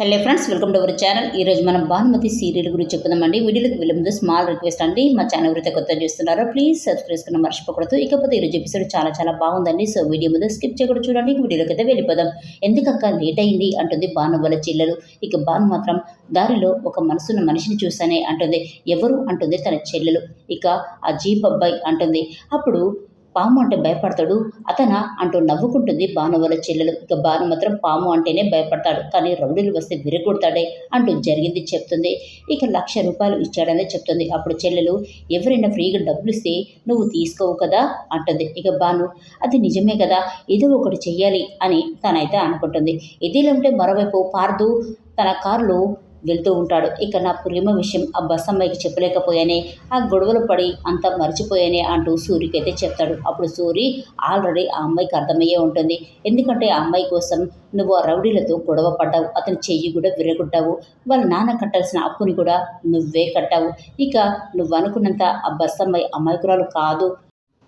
Hello friends welcome to our channel. ఈరోజు మనం Bhanumathi serial గురించి చెప్పుదామండి వీడియోకి వెళ్ళే ముందు స్మాల్ రిక్వెస్ట్ అండి. మా ఛానల్ ఎవరైతే కొత్త చూస్తున్నారో ప్లీజ్ సబ్స్క్రైబ్ చేసుకున్న మర్చిపోకూడదు. ఇకపోతే ఈరోజు ఎపిసోడ్ చాలా చాలా బాగుందండి. సో వీడియో ముందు స్కిప్ చేయకూడదు చూడండి. ఇక వీడియోలోకి అయితే వెళ్ళిపోదాం. ఎందుకక్క లేట్ అయింది? అంటుంది భాను వాళ్ళ చెల్లెలు. ఇక భాను మాత్రం దారిలో ఒక మనసున్న మనిషిని చూసానే అంటుంది. ఎవరు? అంటుంది తన చెల్లెలు. ఇక ఆ జీప్ అబ్బాయి అంటుంది. అప్పుడు పాము అంటే భయపడతాడు. అతనా అంటూ నవ్వుకుంటుంది భాను చెల్లెలు. ఇక భాను మాత్రం పాము అంటేనే భయపడతాడు. కానీ రౌడీలు వస్తే విరగొడతాడే అంటూ జరిగింది చెప్తుంది. ఇక లక్ష రూపాయలు ఇచ్చాడనే చెప్తుంది. అప్పుడు చెల్లెలు ఎవరైనా ఫ్రీగా డబ్బులు ఇస్తే నువ్వు తీసుకోవు కదా? అంటుంది. ఇక భాను అది నిజమే కదా. ఏదో ఒకటి చెయ్యాలి అని తనైతే అనుకుంటుంది. ఇదిలా ఉంటే మరోవైపు పార్దు తన కారులో వెళ్తూ ఉంటాడు. ఇక నా ప్రేమ విషయం ఆ బస్సమ్మాయికి చెప్పలేకపోయానే ఆ గొడవలు పడి అంతా మర్చిపోయానే అంటూ సూరికి అయితే చెప్తాడు. అప్పుడు సూరి ఆల్రెడీ ఆ అమ్మాయికి అర్థమయ్యే ఉంటుంది. ఎందుకంటే ఆ అమ్మాయి కోసం నువ్వు ఆ రౌడీలతో గొడవ పడ్డావు అతని చెయ్యి కూడా విరగొట్టావు వాళ్ళ నాన్న కట్టాల్సిన అప్పుని కూడా నువ్వే కట్టావు. ఇక నువ్వు అనుకున్నంత ఆ బస్ అమ్మాయి అమాయకురాలు కాదు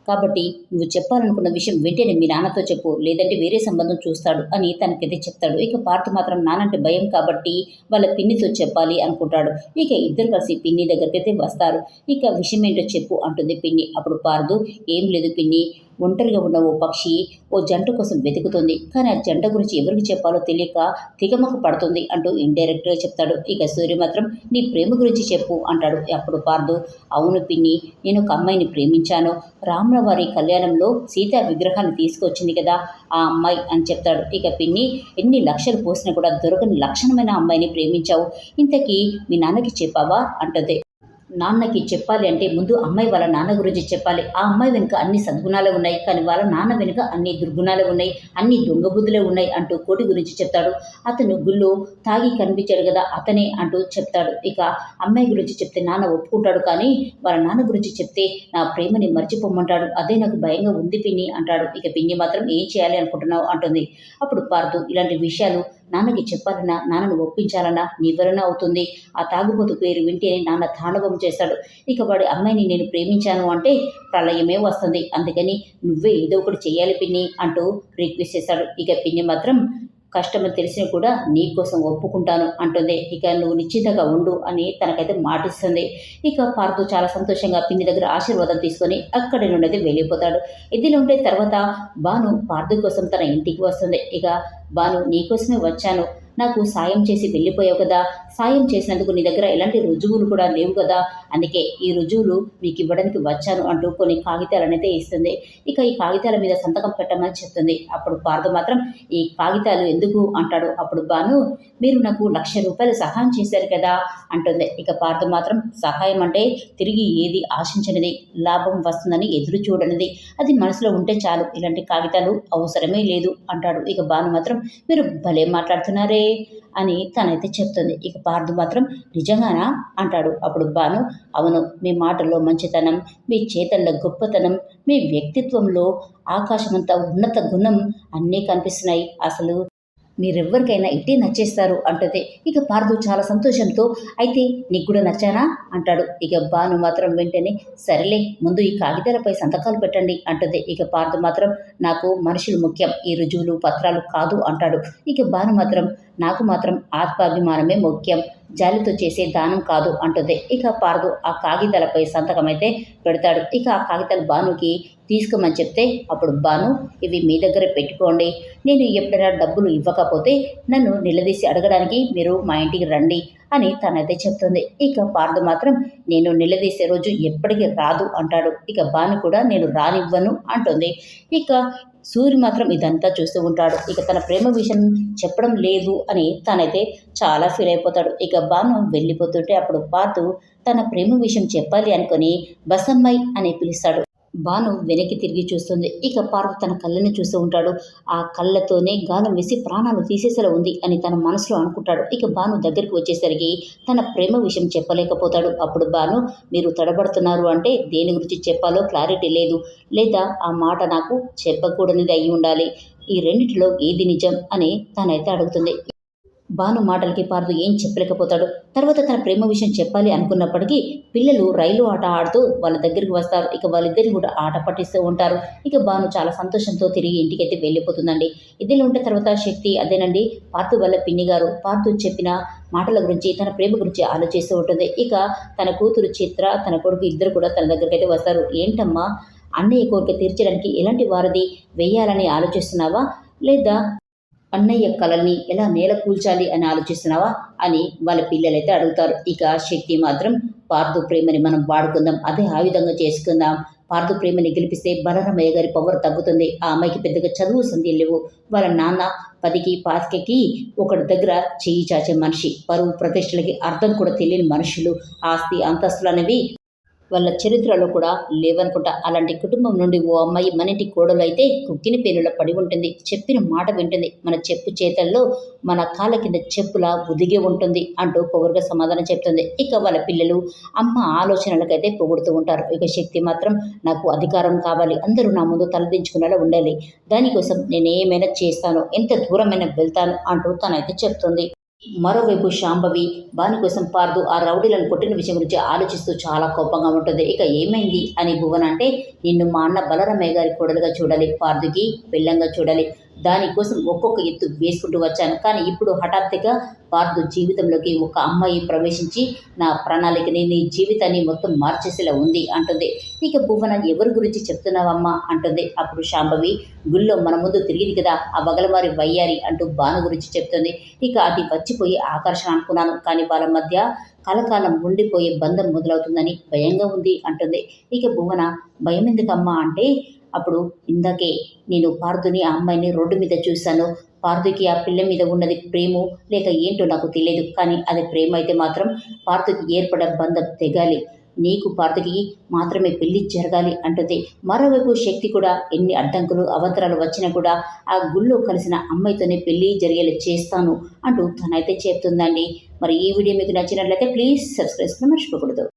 కాబట్టి నువ్వు చెప్పాలనుకున్న విషయం వెంటనే మీ నాన్నతో చెప్పు లేదంటే వేరే సంబంధం చూస్తాడు అని తనకైతే చెప్తాడు. ఇక పార్త మాత్రం నానంటే భయం కాబట్టి వాళ్ళ పిన్నితో చెప్పాలి అనుకుంటాడు. ఇక ఇద్దరు కలిసి పిన్ని దగ్గరికైతే వస్తారు. ఇక విషయం ఏంటో చెప్పు అంటుంది పిన్ని. అప్పుడు పార్దు ఏం లేదు పిన్ని. ఒంటరిగా ఉన్న ఓ పక్షి ఓ జంట కోసం వెతుకుతుంది. కానీ ఆ జంట గురించి ఎవరికి చెప్పాలో తెలియక తిగమక పడుతుంది అంటూ ఇండైరెక్ట్గా చెప్తాడు. ఇక సూర్య మాత్రం నీ ప్రేమ గురించి చెప్పు అంటాడు. అప్పుడు పార్దు అవును పిన్ని నేను ఒక అమ్మాయిని ప్రేమించాను. రాముల వారి కళ్యాణంలో సీతా విగ్రహాన్ని తీసుకొచ్చింది కదా ఆ అమ్మాయి అని చెప్తాడు. ఇక పిన్ని ఎన్ని లక్షలు పోసినా కూడా దొరకని లక్షణమైన అమ్మాయిని ప్రేమించావు. ఇంతకీ మీ నాన్నకి చెప్పావా? అంటుంది. నాన్నకి చెప్పాలి అంటే ముందు అమ్మాయి వాళ్ళ నాన్న గురించి చెప్పాలి. ఆ అమ్మాయి వెనుక అన్ని సద్గుణాలు ఉన్నాయి. కానీ వాళ్ళ నాన్న వెనుక అన్ని దుర్గుణాలు ఉన్నాయి. అన్ని దొంగబుద్ధులే ఉన్నాయి అంటూ కోటి గురించి చెప్తాడు. అతను గుళ్ళు తాగి కనిపించాడు కదా అతనే అంటూ చెప్తాడు. ఇక అమ్మాయి గురించి చెప్తే నాన్న ఒప్పుకుంటాడు కానీ వాళ్ళ నాన్న గురించి చెప్తే నా ప్రేమని మర్చిపోమంటాడు. అదే నాకు భయంగా ఉంది పిన్ని అంటాడు. ఇక పిన్ని మాత్రం ఏం చేయాలి అనుకుంటున్నావు? అంటుంది. అప్పుడు పార్దు ఇలాంటి విషయాలు నాన్నకి చెప్పాలన్నా నాన్నను ఒప్పించాలన్నా నివరణ అవుతుంది. ఆ తాగుబోతు పేరు వింటేనే నాన్న తాండవం చేశాడు ఇక వాడి అమ్మాయిని నేను ప్రేమించాను అంటే ప్రళయమే వస్తుంది. అందుకని నువ్వే ఏదో ఒకటి చేయాలి పిన్ని అంటూ రిక్వెస్ట్ చేశాడు ఇక పిన్ని మాత్రం కష్టమని తెలిసినా కూడా నీ కోసం ఒప్పుకుంటాను అంటుంది. ఇక నువ్వు నిశ్చితంగా ఉండు అని తనకైతే మాటిస్తుంది. ఇక పార్థు చాలా సంతోషంగా పిన్ని దగ్గర ఆశీర్వాదం తీసుకొని అక్కడి నుండి వెళ్ళిపోతాడు. ఇదిలో ఉంటే తర్వాత బాను పార్థు కోసం తన ఇంటికి వస్తుంది. ఇక బాను నీకోసమే వచ్చాను. నాకు సాయం చేసి వెళ్ళిపోయావు కదా. సాయం చేసినందుకు నీ దగ్గర ఎలాంటి రుజువులు కూడా లేవు కదా. అందుకే ఈ రుజువులు మీకు ఇవ్వడానికి వచ్చాను అంటూ కొన్ని కాగితాలనైతే ఇస్తుంది. ఇక ఈ కాగితాల మీద సంతకం పెట్టమని చెప్తుంది. అప్పుడు పార్దు మాత్రం ఈ కాగితాలు ఎందుకు? అంటాడు. అప్పుడు బాను మీరు నాకు లక్ష రూపాయలు సహాయం చేశారు కదా. అంటుంది. ఇక పార్దు మాత్రం సహాయం అంటే తిరిగి ఏది ఆశించనిది. లాభం వస్తుందని ఎదురు చూడనిది. అది మనసులో ఉంటే చాలు. ఇలాంటి కాగితాలు అవసరమే లేదు. అంటాడు. ఇక బాను మాత్రం మీరు భలే మాట్లాడుతున్నారే. అని తనైతే చెప్తుంది. ఇక పార్థు మాత్రం నిజంగానా? అంటాడు. అప్పుడు బాను అవును మీ మాటల్లో మంచితనం మీ చేతల్లో గొప్పతనం మీ వ్యక్తిత్వంలో ఆకాశమంత ఉన్నత గుణం అన్నీ కనిపిస్తున్నాయి. అసలు మీరెవ్వరికైనా ఇట్టే నచ్చేస్తారు అంటుంది. ఇక పార్దు చాలా సంతోషంతో అయితే నీకు కూడా నచ్చానా? అంటాడు. ఇక బాను మాత్రం వెంటనే సరేలే ముందు ఈ కాగితాలపై సంతకాలు పెట్టండి అంటుంది. ఇక పార్దు మాత్రం నాకు మనుషులు ముఖ్యం ఈ రుజువులు పత్రాలు కాదు అంటాడు. ఇక బాను మాత్రం నాకు మాత్రం ఆత్మాభిమానమే ముఖ్యం జాలితో చేసే దానం కాదు అంటుంది. ఇక పార్దు ఆ కాగితాలపై సంతకం అయితే పెడతాడు. ఇక ఆ కాగితాలు బానుకి తీసుకోమని చెప్తే అప్పుడు బాను ఇవి మీ దగ్గర పెట్టుకోండి. నేను ఎప్పుడైనా డబ్బులు కాకపోతే నన్ను నిలదీసి అడగడానికి మీరు మా ఇంటికి రండి అని తనైతే చెప్తుంది. ఇక పార్దు మాత్రం నేను నిలదీసే రోజు ఎప్పటికీ రాదు అంటాడు. ఇక బాను కూడా నేను రానివ్వను అంటుంది. ఇక సూర్య మాత్రం ఇదంతా చూస్తూ ఉంటాడు. ఇక తన ప్రేమ విషయం చెప్పడం లేదు అని తనైతే చాలా ఫీల్ అయిపోతాడు. ఇక బాను వెళ్ళిపోతుంటే అప్పుడు పాతు తన ప్రేమ విషయం చెప్పాలి అనుకొని బసమ్మాయి అని పిలుస్తాడు. భాను వెనక్కి తిరిగి చూస్తుంది. ఇక పార్వతి తన కళ్ళని చూస్తూ ఉంటాడు. ఆ కళ్ళతోనే గాలం వేసి ప్రాణాలు తీసేసేలా ఉంది అని తన మనసులో అనుకుంటాడు. ఇక బాను దగ్గరికి వచ్చేసరికి తన ప్రేమ విషయం చెప్పలేకపోతాడు. అప్పుడు భాను మీరు తడబడుతున్నారు అంటే దేని గురించి చెప్పాలో క్లారిటీ లేదు. లేదా ఆ మాట నాకు చెప్పకూడనిది అయి ఉండాలి. ఈ రెండిటిలో ఏది నిజం? అని తనైతే అడుగుతుంది. భాను మాటలకి పార్దు ఏం చెప్పలేకపోతాడు. తర్వాత తన ప్రేమ విషయం చెప్పాలి అనుకున్నప్పటికీ పిల్లలు రైలు ఆట ఆడుతూ వాళ్ళ దగ్గరికి వస్తారు. ఇక వాళ్ళిద్దరిని కూడా ఆట పట్టిస్తూ ఉంటారు. ఇక భాను చాలా సంతోషంతో తిరిగి ఇంటికైతే వెళ్ళిపోతుందండి. ఇదిలో ఉంటే తర్వాత శక్తి అదేనండి. పార్దు వల్ల పిన్ని గారు పార్దు చెప్పిన మాటల గురించి తన ప్రేమ గురించి ఆలోచిస్తూ ఉంటుంది. ఇక తన కూతురు చిత్ర తన కొడుకు ఇద్దరు కూడా తన దగ్గరికి అయితే వస్తారు. ఏంటమ్మా? అన్నయ్య కోరిక తీర్చడానికి ఎలాంటి వారధి వేయాలని ఆలోచిస్తున్నావా? లేదా అన్నయ్య కళల్ని ఎలా నేల కూల్చాలి అని ఆలోచిస్తున్నావా అని వాళ్ళ పిల్లలైతే అడుగుతారు. ఇక శక్తి మాత్రం పార్థు ప్రేమని మనం వాడుకుందాం అదే ఆయుధంగా చేసుకుందాం. పార్థు ప్రేమని గెలిపిస్తే బలరామయ్య గారి పవర్ తగ్గుతుంది. ఆ అమ్మాయికి పెద్దగా చదువు సంధి లేవు. వాళ్ళ నాన్న పదికి పాతికకి ఒకటి దగ్గర చేయి చాచే మనిషి. పరువు ప్రతిష్టలకి అర్థం కూడా తెలియని మనుషులు ఆస్తి అంతస్తులు అనేవి వాళ్ళ చరిత్రలో కూడా లేవనుకుంటా. అలాంటి కుటుంబం నుండి ఓ అమ్మాయి మనింటి కోడలు అయితే కుక్కిని పేరులో పడి ఉంటుంది. చెప్పిన మాట వింటుంది. మన చెప్పు చేతల్లో మన కాళ్ళ కింద చెప్పులా ఒదిగి ఉంటుంది అంటూ పొగరుగా సమాధానం చెప్తుంది. ఇక వాళ్ళ పిల్లలు అమ్మ ఆలోచనలకైతే పొగుడుతూ ఉంటారు. ఇక శక్తి మాత్రం నాకు అధికారం కావాలి. అందరూ నా ముందు తలదించుకునేలా ఉండాలి. దానికోసం నేను ఏమైనా చేస్తాను ఎంత దూరమైనా వెళ్తాను అంటూ తనైతే చెప్తుంది. మరోవైపు శాంభవి బాని కోసం పార్దు ఆ రౌడీలను కొట్టిన విషయం గురించి ఆలోచిస్తూ చాలా కోపంగా ఉంటుంది. ఇక ఏమైంది అని భువన్ అంటే నిన్ను మా అన్న బలరామయ్య గారి కోడలుగా చూడాలి పార్దుకి బెల్లంగా చూడాలి. దానికోసం ఒక్కొక్క ఎత్తు వేసుకుంటూ వచ్చాను. కానీ ఇప్పుడు హఠాత్తుగా పార్దు జీవితంలోకి ఒక అమ్మాయి ప్రవేశించి నా ప్రణాళికని నీ జీవితాన్ని మొత్తం మార్చేసేలా ఉంది అంటుంది. ఇక భువన ఎవరి గురించి చెప్తున్నావమ్మా? అంటుంది. అప్పుడు శాంభవి గుళ్ళో మన ముందు తిరిగింది కదా ఆ బగలవారి వయ్యారి అంటూ బాను గురించి చెప్తుంది. ఇక అది వచ్చిపోయి ఆకర్షణ అనుకున్నాను. కానీ వాళ్ళ మధ్య కలకాలం ఉండిపోయే బంధం మొదలవుతుందని భయంగా ఉంది అంటుంది. ఇక భువన భయం ఎందుకమ్మా అంటే అప్పుడు ఇందాకే నేను పార్థుని ఆ అమ్మాయిని రోడ్డు మీద చూశాను. పార్థుకి ఆ పిల్ల మీద ఉన్నది ప్రేమ లేక ఏంటో నాకు తెలియదు. కానీ అది ప్రేమ అయితే మాత్రం పార్థుకి ఏర్పడ బంధం తెగాలి. నీకు పార్థకి మాత్రమే పెళ్ళి జరగాలి అంటుంది. మరోవైపు శక్తి కూడా ఎన్ని అడ్డంకులు అవంతరాలు వచ్చినా కూడా ఆ గుళ్ళో కలిసిన అమ్మాయితోనే పెళ్ళి జరిగేలా చేస్తాను అంటూ తనైతే చెప్తుందండి. మరి ఈ వీడియో మీకు నచ్చినట్లయితే ప్లీజ్ సబ్స్క్రైబ్ మర్చిపోకూడదు.